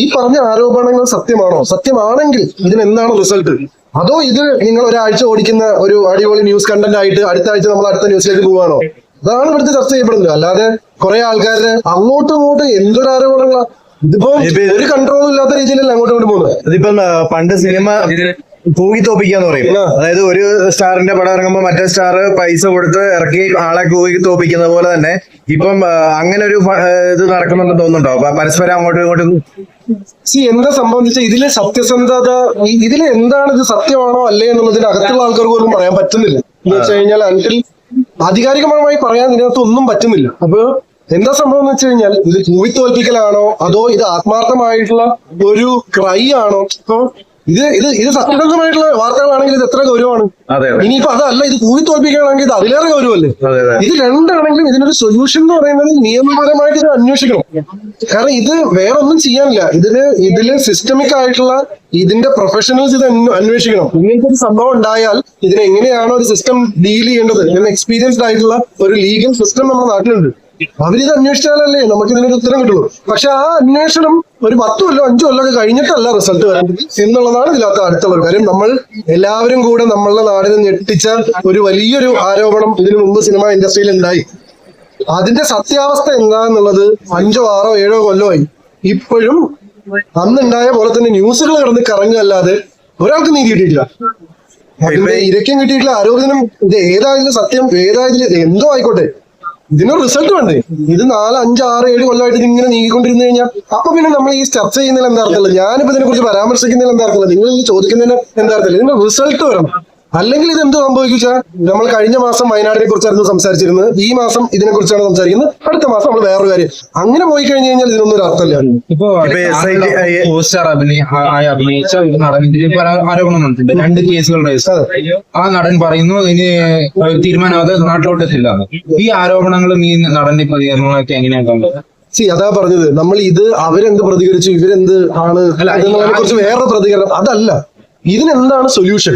ഈ പറഞ്ഞ ആരോപണങ്ങൾ സത്യമാണോ? സത്യമാണെങ്കിൽ ഇതിന് എന്താണ് റിസൾട്ട് അതോ ഇത് നിങ്ങൾ ഒരാഴ്ച ഓടിക്കുന്ന ഒരു അടിപൊളി ന്യൂസ് കണ്ടന്റ് ആയിട്ട് അടുത്ത ആഴ്ച നമ്മൾ അടുത്ത ന്യൂസിലേക്ക് പോവാണോ അതാണ് ഇവിടുത്തെ ചർച്ച ചെയ്യപ്പെടുന്നത്. അല്ലാതെ കുറെ ആൾക്കാര് അങ്ങോട്ടും ഇങ്ങോട്ടും എന്തൊരു ആരോപണങ്ങളാ? ഇതിപ്പോ ഒരു കൺട്രോൾ ഇല്ലാത്ത രീതിയിലല്ല അങ്ങോട്ടും ഇങ്ങോട്ട് പോകുന്നത്? ഇതിപ്പം പണ്ട് സിനിമ കൂകി തോപ്പിക്കാന്ന് പറയും. അതായത് ഒരു സ്റ്റാറിന്റെ പടം ഇറങ്ങുമ്പോൾ മറ്റേ സ്റ്റാർ പൈസ കൊടുത്ത് ഇറക്കി ആളെ കൂകി തോപ്പിക്കുന്ന പോലെ തന്നെ ഇപ്പം അങ്ങനെ ഒരു ഇത് നടക്കുന്നുണ്ടെന്ന് തോന്നുന്നുണ്ടോ? പരസ്പരം അങ്ങോട്ടും ഇങ്ങോട്ടും സി എന്താ സംബന്ധിച്ച ഇതിലെ സത്യസന്ധത ഇതിൽ എന്താണ് ഇത് സത്യമാണോ അല്ലേ എന്നുള്ളതിന് അകത്തുള്ള ആൾക്കാർക്ക് പോലും പറയാൻ പറ്റുന്നില്ല. എന്ന് വെച്ച് കഴിഞ്ഞാൽ അന്റിൽ ആധികാരികമായി പറയാൻ ഇതിനകത്ത് ഒന്നും പറ്റുന്നില്ല. അപ്പൊ എന്താ സംഭവം എന്ന് വെച്ച് കഴിഞ്ഞാൽ ഇത് കൂവിത്തോൽപ്പിക്കലാണോ അതോ ഇത് ആത്മാർത്ഥമായിട്ടുള്ള ഒരു ക്രൈ ആണോ? ഇപ്പൊ ഇത് ഇത് ഇത് സത്യസന്ധമായിട്ടുള്ള വാർത്തകളാണെങ്കിൽ ഇത് എത്ര ഗൗരവമാണ്. ഇനിയിപ്പോ അതല്ല ഇത് കൂവിത്തോൽപ്പിക്കുകയാണെങ്കിൽ ഇത് അതിലേറെ ഗൗരവമല്ലേ? ഇത് രണ്ടാണെങ്കിലും ഇതിനൊരു സൊല്യൂഷൻ എന്ന് പറയുന്നത് നിയമപരമായിട്ട് ഇത് അന്വേഷിക്കണം. കാരണം ഇത് വേറെ ഒന്നും ചെയ്യാനില്ല. ഇതിൽ ഇതിൽ സിസ്റ്റമിക് ആയിട്ടുള്ള ഇതിന്റെ പ്രൊഫഷണൽസ് ഇത് അന്വേഷിക്കണം. ഇങ്ങനത്തെ ഒരു സംഭവം ഉണ്ടായാൽ ഇതിനെ എങ്ങനെയാണോ ഒരു സിസ്റ്റം ഡീൽ ചെയ്യേണ്ടത്? എന്ന് എക്സ്പീരിയൻസ്ഡ് ആയിട്ടുള്ള ഒരു ലീഗൽ സിസ്റ്റം നമ്മുടെ നാട്ടിലുണ്ട്. അവരിത് അന്വേഷിച്ചാലല്ലേ നമുക്ക് ഇതിനൊരു ഉത്തരം കിട്ടുള്ളൂ. പക്ഷെ ആ അന്വേഷണം ഒരു പത്ത് കൊല്ലോ അഞ്ചു കൊല്ലം ഒക്കെ കഴിഞ്ഞിട്ടല്ല റിസൾട്ട് വരേണ്ടത്. എന്നുള്ളതാണ് ഇതിനകത്ത് അടുത്തുള്ള ഒരു കാര്യം. നമ്മൾ എല്ലാവരും കൂടെ നമ്മളുടെ നാടിനെ ഞെട്ടിച്ച ഒരു വലിയൊരു ആരോപണം ഇതിനു മുമ്പ് സിനിമ ഇൻഡസ്ട്രിയിൽ ഉണ്ടായി. അതിന്റെ സത്യാവസ്ഥ എന്താന്നുള്ളത് അഞ്ചോ ആറോ ഏഴോ കൊല്ലമായി ഇപ്പോഴും അന്നുണ്ടായ പോലെ തന്നെ ന്യൂസുകൾ കിടന്ന് കറങ്ങല്ലാതെ ഒരാൾക്ക് നീതി കിട്ടിയിട്ടില്ല. ഇരക്കം കിട്ടിയിട്ടുള്ള കിട്ടിയിട്ടില്ല ആരോപണം ഇത് ഏതായാലും സത്യം ഏതായാലും എന്തോ ആയിക്കോട്ടെ. ഇതിനൊരു റിസൾട്ട് വേണ്ടേ? ഇത് നാല് അഞ്ച് ആറ് ഏഴ് കൊല്ലമായിട്ട് ഇങ്ങനെ നീങ്ങിക്കൊണ്ടിരുന്നു കഴിഞ്ഞാൽ അപ്പൊ പിന്നെ നമ്മൾ ഈ ചർച്ച ചെയ്യുന്നതിൽ എന്താ അർത്ഥമില്ല ഞാനിപ്പോ ഇതിനെ കുറിച്ച് പരാമർശിക്കുന്നതിൽ എന്താ അർത്ഥമില്ല നിങ്ങൾ ഈ ചോദിക്കുന്നതിന് എന്താ അർത്ഥമില്ല ഇതിന്റെ റിസൾട്ട് വരണം. അല്ലെങ്കിൽ ഇത് എന്ത് സംഭവിക്കുക നമ്മൾ കഴിഞ്ഞ മാസം വയനാടിനെ കുറിച്ചായിരുന്നു സംസാരിച്ചിരുന്നത്. ഈ മാസം ഇതിനെ കുറിച്ചാണ് സംസാരിക്കുന്നത്. അടുത്ത മാസം നമ്മൾ വേറൊരു കാര്യം. അങ്ങനെ പോയി കഴിഞ്ഞു കഴിഞ്ഞാൽ ഇതിനൊന്നും ഒരു അർത്ഥമില്ല. ഇപ്പൊ പോസ്റ്റർ അഭിനയിച്ച ആരോപണമുണ്ട് രണ്ട് കേസുകൾ ആ നടൻ പറയുന്നു ഇനി തീരുമാനമാകാതെ നാട്ടിലോട്ടെത്തില്ല ഈ ആരോപണങ്ങളും ഈ നടന്റെ പ്രതികരണങ്ങളൊക്കെ എങ്ങനെയാണ് കാണുന്നത് സി അതാ പറഞ്ഞത്. നമ്മൾ ഇത് അവരെന്ത് പ്രതികരിച്ചു ഇവരെന്ത് ആണ് അല്ല, എന്നതിനെ കുറിച്ച് വേറെ പ്രതികരണം. അതല്ല. ഇതിനെന്താണ് സൊല്യൂഷൻ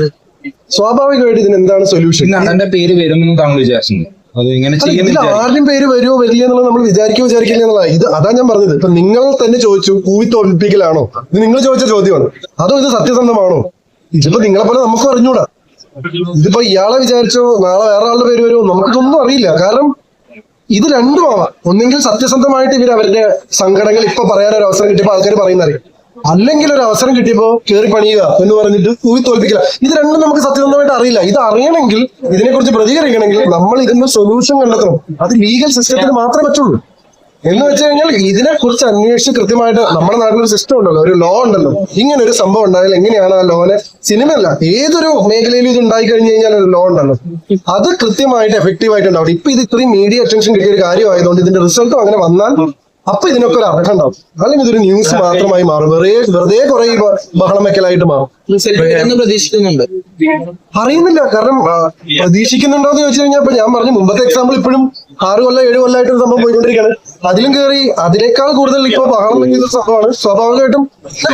സ്വാഭാവികമായിട്ട് ഇതിന് എന്താണ് സൊല്യൂഷൻ നടന്റെ പേര് വരുമെന്ന് താങ്കൾ വിചാരിച്ചു അത് ഇങ്ങനെ ഇതിൽ ആരുടെയും പേര് വരുമോ വരില്ല എന്നുള്ളത് നമ്മൾ വിചാരിക്കുകയോ വിചാരിക്കില്ല എന്നുള്ളത്. ഇത് അതാ ഞാൻ പറഞ്ഞത്. ഇപ്പൊ നിങ്ങൾ തന്നെ ചോദിച്ചു കൂവി തോൽപ്പിക്കലാണോ? ഇത് നിങ്ങൾ ചോദിച്ച ചോദ്യമാണ്. അതോ ഇത് സത്യസന്ധമാണോ? ഇതിപ്പോ നിങ്ങളെ പോലെ നമുക്ക് അറിഞ്ഞൂടാ. ഇതിപ്പോ ഇയാളെ വിചാരിച്ചോ നാളെ വേറെ ആളുടെ പേര് വരുമോ? നമുക്കിതൊന്നും അറിയില്ല. കാരണം ഇത് രണ്ടുമാവാം. ഒന്നെങ്കിൽ സത്യസന്ധമായിട്ട് ഇവർ അവരുടെ സങ്കടങ്ങൾ ഇപ്പൊ പറയാനൊരു അവസരം കിട്ടിയപ്പോ ആൾക്കാർ പറയുന്നറിയും. അല്ലെങ്കിൽ ഒരു അവസരം കിട്ടിയപ്പോ കയറി പണിയുക എന്ന് പറഞ്ഞിട്ട് ഊവി തോൽപ്പിക്കില്ല ഇത് രണ്ടും നമുക്ക് സത്യസന്ധമായിട്ട് അറിയില്ല. ഇത് അറിയണമെങ്കിൽ ഇതിനെക്കുറിച്ച് പ്രതികരിക്കണമെങ്കിൽ നമ്മൾ ഇതിന്റെ സൊല്യൂഷൻ കണ്ടെത്തണം. അത് ലീഗൽ സിസ്റ്റത്തിന് മാത്രമേ പറ്റുള്ളൂ. എന്ന് വെച്ച് കഴിഞ്ഞാൽ ഇതിനെ കുറിച്ച് അന്വേഷിച്ച് കൃത്യമായിട്ട് നമ്മുടെ നാട്ടിലൊരു സിസ്റ്റം ഉണ്ടല്ലോ ഒരു ലോ ഉണ്ടല്ലോ. ഇങ്ങനെ ഒരു സംഭവം ഉണ്ടായാൽ എങ്ങനെയാണ് ആ ലോനെ സിനിമയല്ല ഏതൊരു മേഖലയിലും ഇത് ഉണ്ടായി കഴിഞ്ഞു കഴിഞ്ഞാൽ ഒരു ലോ ഉണ്ടല്ലോ. അത് കൃത്യമായിട്ട് എഫക്റ്റീവ് ആയിട്ട് ഉണ്ടാവും ഇപ്പൊ ഇത് ഇത്രയും മീഡിയ അറ്റൻഷൻ കിട്ടിയ ഒരു കാര്യമായതുകൊണ്ട് ഇതിന്റെ റിസൾട്ടും അങ്ങനെ വന്നാൽ അപ്പൊ ഇതിനൊക്കെ ഒരു അർഹം ഉണ്ടാവും. അല്ലെങ്കിൽ ഇതൊരു ന്യൂസ് മാത്രമായി മാറും. വെറുതെ വെറുതെ കുറെ ബഹളം വെക്കലായിട്ട് മാറും. പ്രതീക്ഷിക്കുന്നുണ്ട്. അറിയുന്നില്ല. കാരണം പ്രതീക്ഷിക്കുന്നുണ്ടോ എന്ന് ചോദിച്ചു കഴിഞ്ഞാൽ ഇപ്പൊ ഞാൻ പറഞ്ഞു മുമ്പത്തെ എക്സാമ്പിൾ ഇപ്പോഴും ആറ് കൊല്ലം ഏഴ് കൊല്ലമായിട്ട് ഒരു സംഭവം പോയിക്കൊണ്ടിരിക്കുകയാണ്. അതിലും കയറി അതിനേക്കാൾ കൂടുതൽ ഇപ്പൊ ബഹളം വെക്കുന്ന സംഭവമാണ്. സ്വാഭാവികമായിട്ടും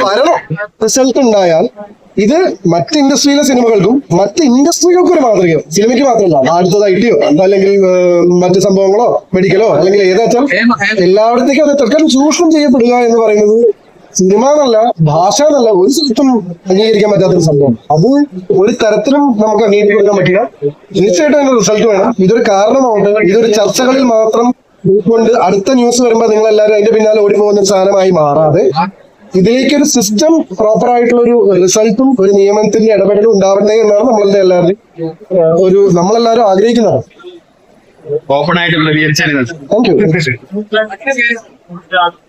വരണം. റിസൾട്ട് ഉണ്ടായാൽ ഇത് മറ്റ് ഇൻഡസ്ട്രിയിലെ സിനിമകൾക്കും മറ്റ് ഇൻഡസ്ട്രികൾക്കും ഒരു മാതൃകയോ സിനിമയ്ക്ക് മാത്രമല്ല അടുത്തത് ഐ ടിയോ അല്ലെങ്കിൽ മറ്റു സംഭവങ്ങളോ മെഡിക്കലോ അല്ലെങ്കിൽ ഏതാച്ചാൽ എല്ലായിടത്തേക്കും അത് തൽക്കാലം ചൂഷണം ചെയ്യപ്പെടുക എന്ന് പറയുന്നത് സിനിമ എന്നല്ല ഭാഷ എന്നല്ല ഒരു സ്ഥലത്തും അംഗീകരിക്കാൻ പറ്റാത്തൊരു സംഭവം. അത് ഒരു തരത്തിലും നമുക്ക് അംഗീകരിക്കാൻ പറ്റില്ല. തീർച്ചയായിട്ടും അതിന്റെ റിസൾട്ട് വേണം. ഇതൊരു കാരണമാവട്ടെ ഇതൊരു ചർച്ചകളിൽ മാത്രം കൊണ്ട് അടുത്ത ന്യൂസ് വരുമ്പോൾ നിങ്ങൾ എല്ലാവരും അതിന്റെ പിന്നാലെ ഓടിപ്പോകുന്ന ഒരു സാധനമായി മാറാതെ ഇതിലേക്ക് ഒരു സിസ്റ്റം പ്രോപ്പർ ആയിട്ടുള്ള ഒരു റിസൾട്ടും ഒരു നിയമത്തിന്റെ ഇടപെടലും ഉണ്ടാവട്ടെ എന്നാണ് നമ്മളുടെ എല്ലാവരുടെയും ഒരു നമ്മളെല്ലാവരും ആഗ്രഹിക്കുന്നത്. ഓപ്പൺ ആയിട്ട് താങ്ക് യു